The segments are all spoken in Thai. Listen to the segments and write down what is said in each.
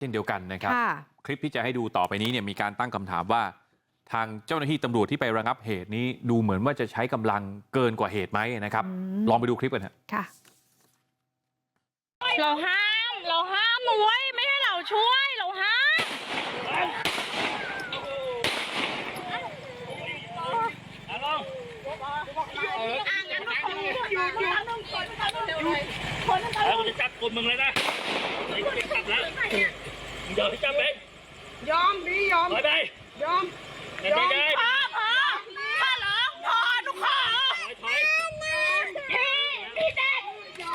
เช่นเดียวกันนะครับค่ะคลิปที่จะให้ดูต่อไปนี้เนี่ยมีการตั้งคำถามว่า ทางเจ้าหน้าที่ตำรวจที่ไประงับเหตุนี้ดูเหมือนว่าจะใช้กำลังเกินกว่าเหตุไหมนะครับอืมลองไปดูคลิปกันฮะค่ะ เราห้ามเราห้ามนะเว้ยไม่ให้เราช่วยเราห้ามแล้วกูจะจับกลุ่มมึงเลยนะไอ้กูจะจับแล้ว มึงเดี๋ยวที่จับไปยอมพี่ยอม ถอยไปยอมไม่ได้เลยพ่อพ่อพ่อร้องพ่อหนูขอถอยถอยพี่พี่เด็ก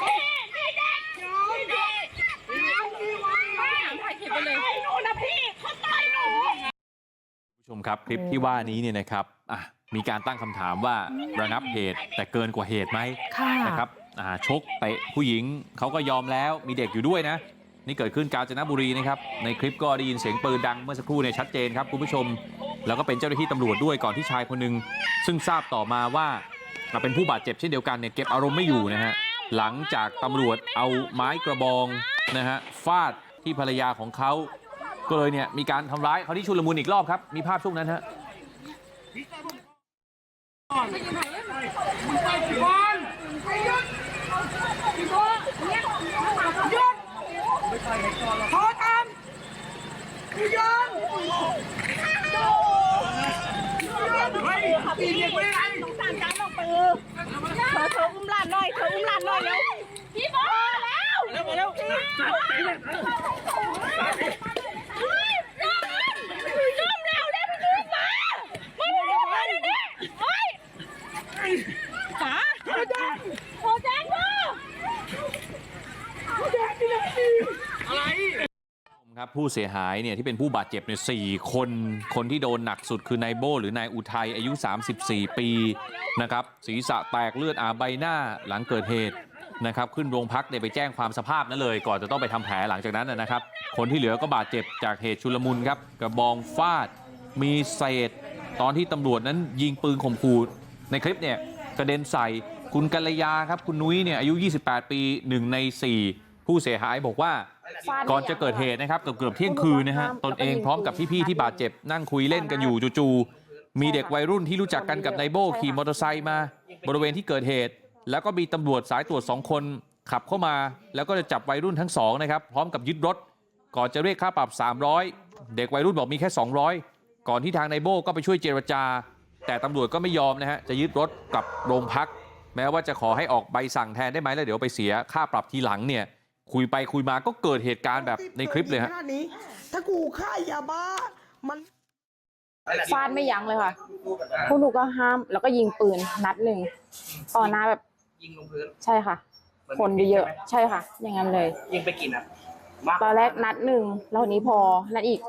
พี่พี่เด็กยอมพี่ยอมพี่วางไว้ถ่ายคลิปไปเลยหนูนะพี่เขาต่อยหนู ผู้ชมครับคลิปที่ว่านี้เนี่ยนะครับอะมีการตั้งคำถามว่าระงับเหตุแต่เกินกว่าเหตุไหมค่ะ นะครับอ่าชกเตะผู้หญิงเขาก็ยอมแล้วมีเด็กอยู่ด้วยนะ นี่เกิดขึ้นกาญจนบุรีนะครับ ในคลิปก็ได้ยินเสียงปืนดังเมื่อสักครู่เนี่ยชัดเจนครับคุณผู้ชม แล้วก็เป็นเจ้าหน้าที่ตำรวจด้วยก่อนที่ชายคนหนึ่งซึ่งทราบต่อมาว่าเป็นผู้บาดเจ็บเช่นเดียวกันเนี่ยเก็บอารมณ์ไม่อยู่นะฮะหลังจากตำรวจเอาไม้กระบองนะฮะฟาดที่ภรรยาของเขาก็เลยเนี่ยมีการทำร้ายเขาที่ชุลมุนอีกรอบครับ มีภาพช่วงนั้นฮะบอลหยุดหยุดหยุดขอทำยอมเฮ้ย ตีเด็กไม่ได้สงสารการออกปือเธอเธออุ้มหลานหน่อยเธออุ้มหลานหน่อยเร็วพี่บอแล้วเร็วเร็ว เฮ้ยยอมยอมแล้วเร็วพี่มามาเร็วมาเร็วนี่เฮ้ยจ๋าโทรแจ้งโทรแจ้งพ่อ ครับ ผู้เสียหายเนี่ยที่เป็นผู้บาดเจ็บเนี่ยสี่คน คนที่โดนหนักสุดคือนายโบหรือนายอุทัยอายุ 34 ปีนะครับศีรษะแตกเลือดอาบใบหน้าหลังเกิดเหตุนะครับขึ้นโรงพักเนี่ยไปแจ้งความสภาพนั้นเลย ก่อนจะต้องไปทำแผลหลังจากนั้นนะครับ คนที่เหลือก็บาดเจ็บจากเหตุชุลมุนครับกระบองฟาด มีเศษ ตอนที่ตำรวจนั้นยิงปืนข่มขู่ในคลิปเนี่ยกระเด็นใส่คุณกัลยาครับคุณนุ้ยเนี่ยอายุ 28 ปีหนึ่งในสี่ ผู้เสียหายบอกว่า ก่อนจะเกิดเหตุนะครับเกือบเกือบๆเที่ยงคืนนะฮะตนเองพร้อมกับพี่ๆที่บาดเจ็บนั่งคุยเล่นกันอยู่จู่ๆมีเด็กวัยรุ่นที่รู้จักกันกับนายโบขี่มอเตอร์ไซค์มา บริเวณที่เกิดเหตุ แล้วก็มีตำรวจสายตรวจสองคนขับเข้ามา แล้วก็จะจับวัยรุ่นทั้งสองนะครับพร้อมกับยึดรถ ก่อนจะเรียกค่าปรับ 300 เด็กวัยรุ่นบอกมีแค่ 200 ก่อนที่ทางนายโบก็ไปช่วยเจรจา แต่ตำรวจก็ไม่ยอมนะฮะจะยึดรถกลับโรงพัก แม้ว่าจะขอให้ออกใบสั่งแทนได้ไหมแล้วเดี๋ยวไปเสียค่าปรับทีหลังเนี่ย คุยไปคุยมาก็เกิดเหตุการณ์แบบในคลิปเลยฮะขนาดนี้ถ้ากูฆ่ายาบ้ามันฟาดไม่ยั้งเลยค่ะ พวกหนูก็ห้ามแล้วก็ยิงปืนนัดหนึ่งต่อหน้าแบบยิงลงพื้นใช่ค่ะ คนเยอะๆใช่ค่ะ อย่างนั้นเลย ยิงไปกี่นัดมากตอนแรกนัดหนึ่งแล้วทีนี้พอนัดอีก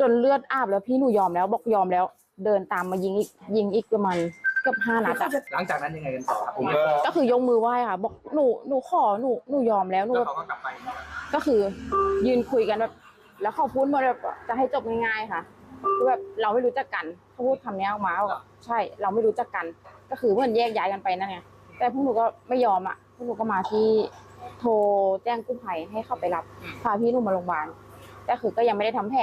จนเลือดอาบแล้วพี่หนูยอมแล้วบอกยอมแล้ว เดินตามมายิงอีกยิงอีกประมาณ เกือบห้านัดอะหลังจากนั้นยังไงกันต่อครับผมก็ก็คือยกมือไหว้ค่ะ บอกหนูหนูขอหนูหนูยอมแล้วหนูแล้วเขาก็กลับไปก็คือยืนคุยกันแบบแล้วเขาพูดมาแบบจะให้จบง่ายๆค่ะคือแบบเราไม่รู้จักกันเขาพูดคำนี้ออกมาว่าใช่เราไม่รู้จักกัน ก็คือเหมือนแยกย้ายกันไปนั่นไงแต่พวกหนูก็ไม่ยอมอะพวกหนูก็มาที่โทรแจ้งกู้ภัยให้เข้าไปรับพาพี่หนูมาโรงพยาบาลแต่คือก็ยังไม่ได้ทำแผล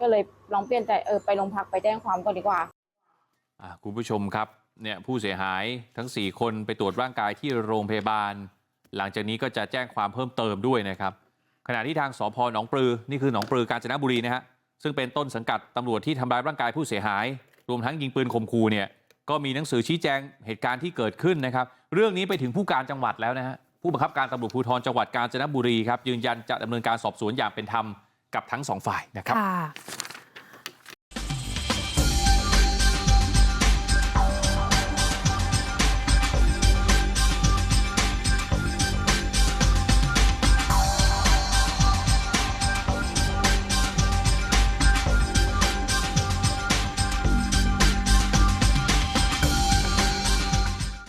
ก็เลยลองเปลี่ยนใจเออไปโรงพักไปแจ้งความก่อนดีกว่าอะคุณผู้ชมครับ เนี่ยผู้เสียหายทั้ง 4 คนไปตรวจร่างกายที่โรงพยาบาล หลังจากนี้ก็จะแจ้งความเพิ่มเติมด้วยนะครับ ขณะที่ทางสพหนองปลือนี่คือหนองปลือกาญจนบุรีนะฮะซึ่งเป็นต้นสังกัดตำรวจที่ทำร้ายร่างกายผู้เสียหาย รวมทั้งยิงปืนข่มขู่เนี่ยก็มีหนังสือชี้แจงเหตุการณ์ที่เกิดขึ้นนะครับ เรื่องนี้ไปถึงผู้การจังหวัดแล้วนะฮะผู้บังคับการตำรวจภูธรจังหวัดกาญจนบุรีครับยืนยันจะดำเนินการสอบสวนอย่างเป็นธรรมกับทั้งสองฝ่ายนะครับ